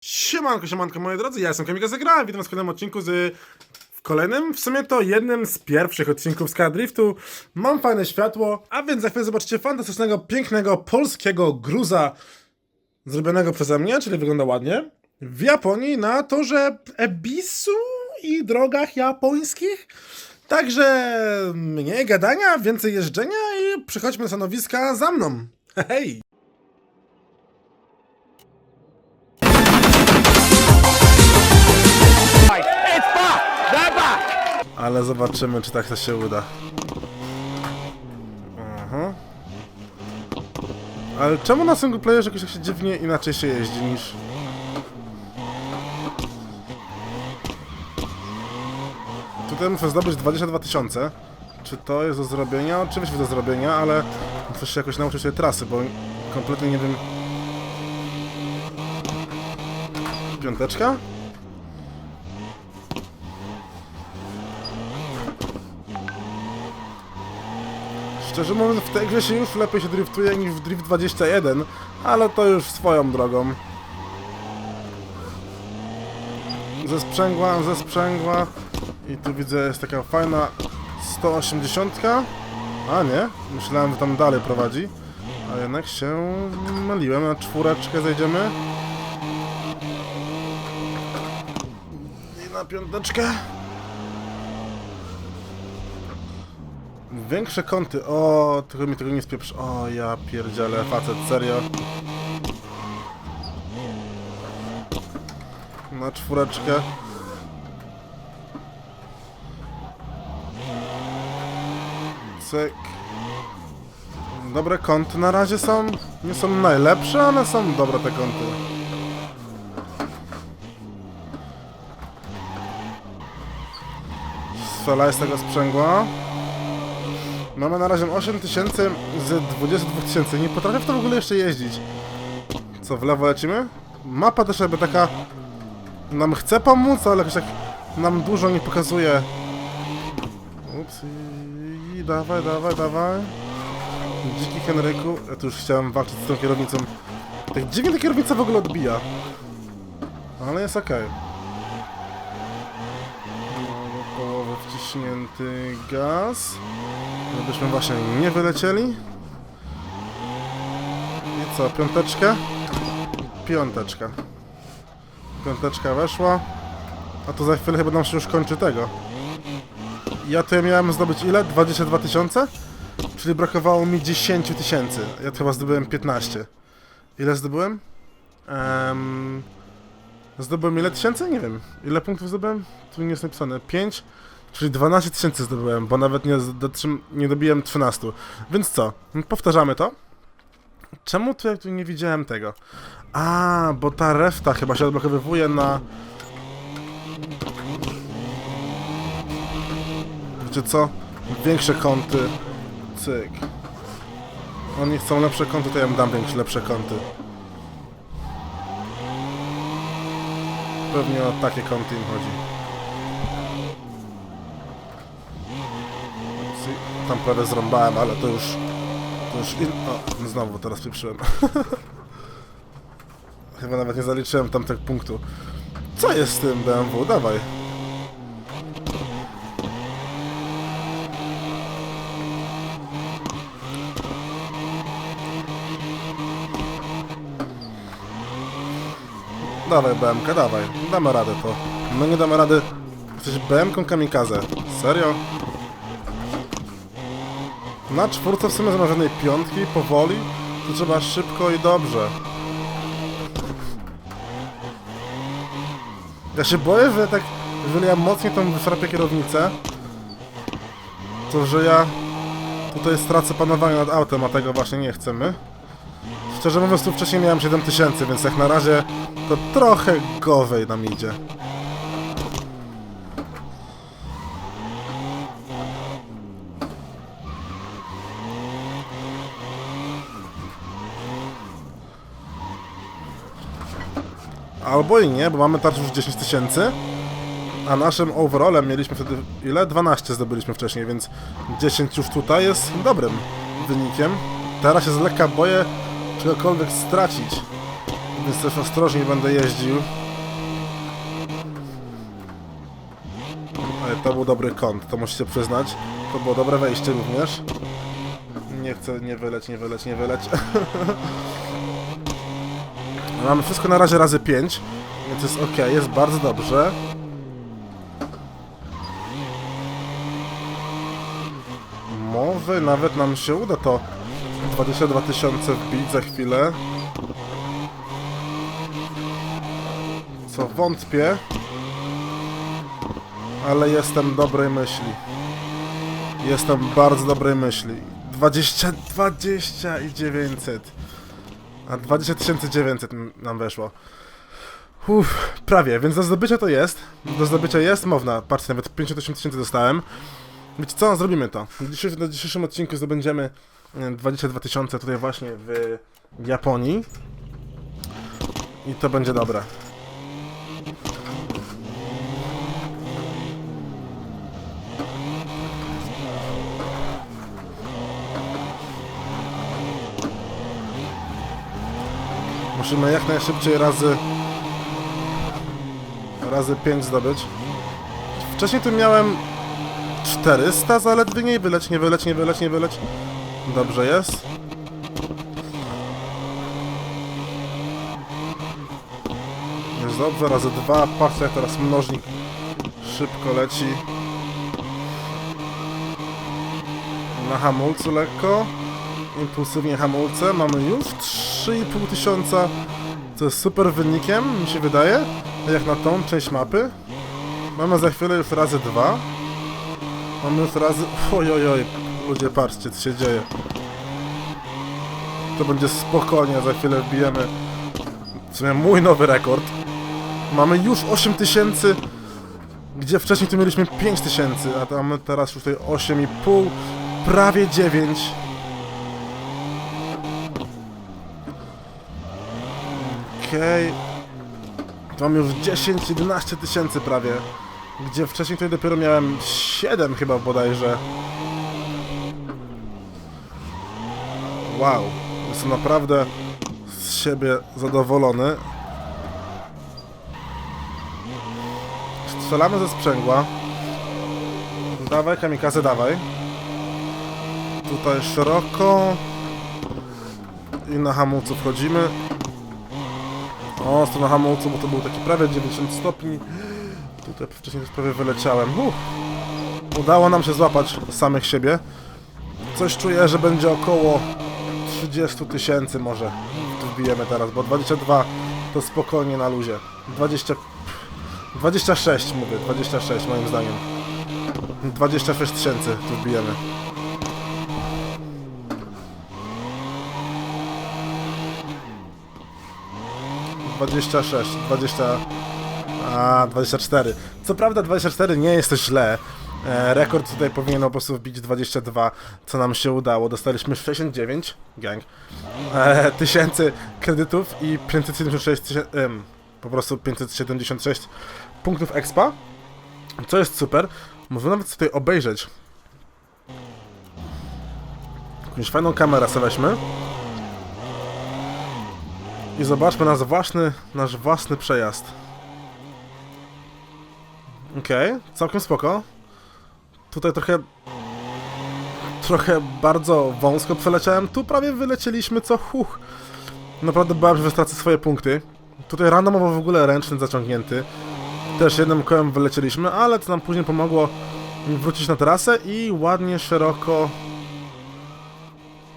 Siemanko, siemanko moi drodzy, ja jestem Kamikaze Gra, witam w kolejnym odcinku z... W kolejnym, w sumie to jednym z pierwszych odcinków Skydriftu. Mam fajne światło, a więc za chwilę zobaczycie fantastycznego, pięknego, polskiego gruza zrobionego przeze mnie, czyli wygląda ładnie, w Japonii na torze Ebisu i drogach japońskich. Także mniej gadania, więcej jeżdżenia i przychodźmy na stanowiska za mną. Hej! Ale zobaczymy, czy tak to się uda. Aha. Ale czemu na single playerze jakoś tak się dziwnie inaczej się jeździ niż... Tutaj muszę zdobyć 22 tysiące. Czy to jest do zrobienia? Oczywiście do zrobienia, ale muszę się jakoś nauczyć tej trasy, bo kompletnie nie wiem... Piąteczka? Szczerze mówiąc, w tej grze się już lepiej się driftuje niż w Drift 21, ale to już swoją drogą. Ze sprzęgła, ze sprzęgła. I tu widzę, jest taka fajna 180. A nie, myślałem, że tam dalej prowadzi. A jednak się myliłem, na czwóreczkę zejdziemy. I na piąteczkę. Większe kąty. O, tylko mi tego nie spieprz. O, ja pierdzielę, facet, serio. Na czwóreczkę. Cyk. Dobre kąty na razie są. Nie są najlepsze, ale są dobre te kąty. Strzelaj z tego sprzęgła. Mamy na razie 8000 z 22 tysięcy. Nie potrafię w to w ogóle jeszcze jeździć. Co, w lewo lecimy? Mapa też jakby taka nam chce pomóc, ale jakoś tak nam dużo nie pokazuje. Ups, i, dawaj, dawaj, dawaj. Dziki Henryku. Ja tu już chciałem walczyć z tą kierownicą. Tak dziwnie ta kierownica w ogóle odbija. Ale jest okej. No, do połowy wciśnięty gaz. Żebyśmy właśnie nie wylecieli. I co, piąteczkę? Piąteczka. Piąteczka weszła. A to za chwilę chyba nam się już kończy tego. Ja tu miałem zdobyć ile? 22 tysiące? Czyli brakowało mi 10 tysięcy. Ja chyba zdobyłem 15. Ile zdobyłem? Um, zdobyłem ile tysięcy? Nie wiem. Ile punktów zdobyłem? Tu nie jest napisane. 5? Czyli 12 tysięcy zdobyłem, bo nawet nie, dotrzym- nie dobiłem 13. Więc co? Powtarzamy to. Czemu tu, tu nie widziałem tego? A, bo ta reszta chyba się odblokowywuje na... Wiecie co? Większe kąty. Cyk. Oni chcą lepsze kąty, to ja im dam większe, lepsze kąty. Pewnie o takie kąty im chodzi. Cyk. Tam prawie zrąbałem, ale to już... To już... In... O, znowu teraz pieprzyłem. Chyba nawet nie zaliczyłem tamtego punktu. Co jest z tym BMW? Dawaj. Dawaj BMK, dawaj. Damy radę to. My nie damy rady. Jesteś BM-ką kamikaze. Serio? Na czwórce w sumie zamarzionej piątki, powoli, to trzeba szybko i dobrze. Ja się boję, że tak, jeżeli ja mocniej tą wyszarpię kierownicę, to że ja tutaj stracę panowanie nad autem, a tego właśnie nie chcemy. Szczerze mówiąc, tu wcześniej miałem 7000, więc jak na razie to trochę gowej nam idzie. Albo i nie, bo mamy tarcz już 10 tysięcy, a naszym overallem mieliśmy wtedy ile? 12 zdobyliśmy wcześniej, więc 10 już tutaj jest dobrym wynikiem. Teraz się z lekka boję czegokolwiek stracić. Więc też ostrożnie będę jeździł. Ale to był dobry kąt, to musicie przyznać. To było dobre wejście również. Nie chcę, nie wyleć, nie wyleć, nie wyleć. Mamy wszystko na razie razy 5, więc jest ok, jest bardzo dobrze. Może nawet nam się uda to 22 tysiące wbić za chwilę. Co wątpię. Ale jestem dobrej myśli. Jestem bardzo dobrej myśli. 20, 20 i 900. A 20 900 nam weszło. Uff, prawie, więc do zdobycia to jest. Do zdobycia jest mowna. Patrzcie, nawet 58 tysięcy dostałem. Wiecie co, zrobimy to. W dzisiejszym, na dzisiejszym odcinku zdobędziemy e, 22 tysiące tutaj właśnie w Japonii. I to będzie dobre. Musimy jak najszybciej razy razy 5 zdobyć. Wcześniej tu miałem 400 zaledwie nie wyleć, nie wyleć, nie wyleć, nie wyleć. Dobrze jest. Jest dobrze, razy 2. Patrzcie jak teraz mnożnik szybko leci. Na hamulcu lekko. Impulsywnie hamulce. Mamy już 3,5 tysiąca. Co jest super wynikiem, mi się wydaje. Jak na tą część mapy. Mamy za chwilę już razy 2. Mamy już razy... Oj, oj, oj. Ludzie, patrzcie, co się dzieje. To będzie spokojnie, za chwilę wbijemy w sumie mój nowy rekord. Mamy już 8000, gdzie wcześniej tu mieliśmy 5000, a tam mamy teraz już tutaj 8,5, prawie 9. Okej. To mam już 10-11 tysięcy prawie. Gdzie wcześniej tutaj dopiero miałem 7 chyba bodajże. Wow. Jestem naprawdę z siebie zadowolony. Strzelamy ze sprzęgła. Dawaj, kamikaze, dawaj. Tutaj szeroko. I na hamulcu wchodzimy. O, to na hamulcu, bo to był taki prawie 90 stopni. Tutaj wcześniej już prawie wyleciałem. Uff. Udało nam się złapać samych siebie. Coś czuję, że będzie około 30 tysięcy może wbijemy teraz, bo 22 to spokojnie na luzie. 20... 26 mówię, 26 moim zdaniem. 26 tysięcy tu wbijemy. Dwadzieścia sześć, dwadzieścia... A, 24. Co prawda 24 nie jest źle. E, rekord tutaj powinien po prostu wbić 22, co nam się udało. Dostaliśmy 69, gang, e, tysięcy kredytów i 576 tysięcy, em, po prostu 576 punktów expa, co jest super. Możemy nawet tutaj obejrzeć. Jakąś fajną kamerę sobie weźmy. I zobaczmy nasz własny, nasz własny przejazd. Okej, całkiem spoko. Tutaj trochę... Trochę bardzo wąsko przeleciałem. Tu prawie wylecieliśmy, co huch. Naprawdę bałem, że wystracę swoje punkty. Tutaj randomowo w ogóle ręczny zaciągnięty. Też jednym kołem wylecieliśmy, ale to nam później pomogło wrócić na trasę i ładnie, szeroko...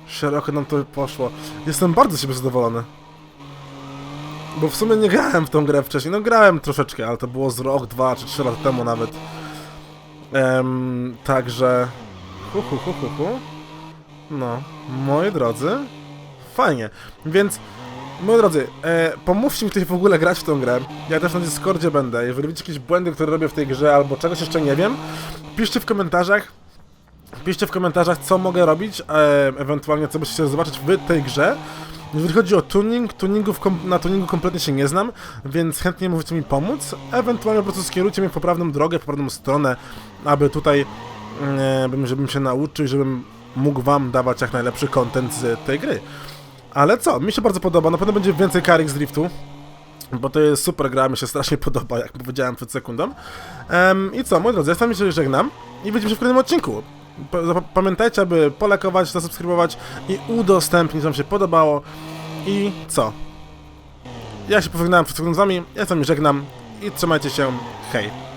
Szeroko nam to poszło. Jestem bardzo z siebie zadowolony. Bo w sumie nie grałem w tą grę wcześniej. No grałem troszeczkę, ale to było z rok, dwa czy trzy lata temu nawet. Także... Hu, hu, hu, hu, hu. No, moi drodzy, fajnie. Więc, moi drodzy, e, pomóżcie mi tutaj w ogóle grać w tą grę. Ja też na Discordzie będę. Jeżeli widzicie jakieś błędy, które robię w tej grze, albo czegoś jeszcze nie wiem, piszcie w komentarzach. Piszcie w komentarzach, co mogę robić, e, ewentualnie co byście chcieli zobaczyć w tej grze. Jeżeli chodzi o tuning, tuningów na tuningu kompletnie się nie znam, więc chętnie możecie mi pomóc. Ewentualnie po prostu skierujcie mnie w poprawną drogę, w poprawną stronę, aby tutaj, e, bym- żebym się nauczył żebym mógł wam dawać jak najlepszy content z tej gry. Ale co, mi się bardzo podoba, na pewno będzie więcej karik z driftu. Bo to jest super gra, mi się strasznie podoba, jak powiedziałem przed sekundą. Em, I co, moi drodzy, ja z wami się żegnam i widzimy się w kolejnym odcinku. Pamiętajcie, aby polajkować, zasubskrybować i udostępnić, wam się podobało. I co? Ja się pożegnałem przed wami, ja z wami żegnam i trzymajcie się, hej.